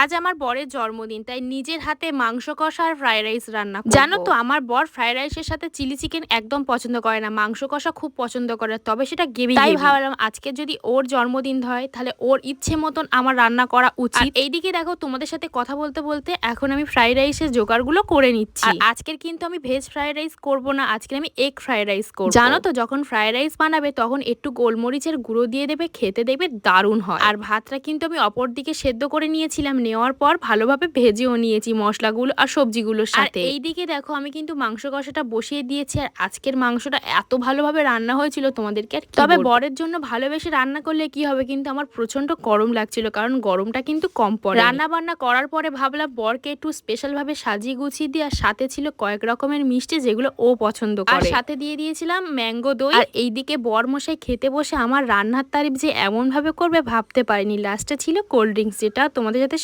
আজ আমার বরের জন্মদিন তাই নিজের হাতে মাংস কষা আর ফ্রাইড রাইস রান্না করব। জানো তো আমার বর ফ্রাইড রাইসের সাথে চিলি চিকেন একদম পছন্দ করে না মাংস কষা খুব পছন্দ করে তবে সেটা গেবি তাই ভাবলাম আজকে যদি ওর জন্মদিন হয় তাহলে ওর ইচ্ছে মতন আমার রান্না করা উচিত। এইদিকে দেখো তোমাদের সাথে কথা বলতে বলতে এখন আমি ফ্রাইড রাইসের জোগাড়গুলো করে নিচ্ছি। আর আজকের কিন্তু আমি ভেজ ফ্রাইড রাইস করব না আজকে আমি এগ ফ্রাইড রাইস করব। জানো তো যখন ফ্রাইড রাইস বানাবে তখন একটু গোলমরিচের গুঁড়ো দিয়ে দেবে খেতে দেবে দারুণ হয়। আর ভাতটা কিন্তু আমি অপর দিকে সেদ্ধ করে নিয়েছিলাম নেওয়ার পর ভালোভাবে ভেজেও নিয়েছি মশলাগুলো আর সবজিগুলোর সাথে। এইদিকে দেখো আমি কিন্তু মাংস কষাটা বসিয়ে দিয়েছি আর আজকের মাংসটা এত ভালোভাবে রান্না হয়েছিল তোমাদেরকে আর তবে বরের জন্য ভালোবেসে রান্না করলে কি হবে কিন্তু আমার প্রচণ্ড গরম লাগছিল কারণ গরমটা কিন্তু কম পড়ে। রান্না বান্না করার পরে ভাবলাম বরকে একটু স্পেশাল ভাবে সাজিয়ে গুছিয়ে দিয়ে আর সাথে ছিল কয়েক রকমের মিষ্টি যেগুলো ও পছন্দ করে। আর সাথে দিয়ে দিয়েছিলাম ম্যাঙ্গো দই। আর এইদিকে বর মশাই খেতে বসে আমার রান্নার তারিফ যে এমন ভাবে করবে ভাবতে পারিনি। লাস্টে ছিল কোল্ড ড্রিঙ্কস যেটা তোমাদের সাথে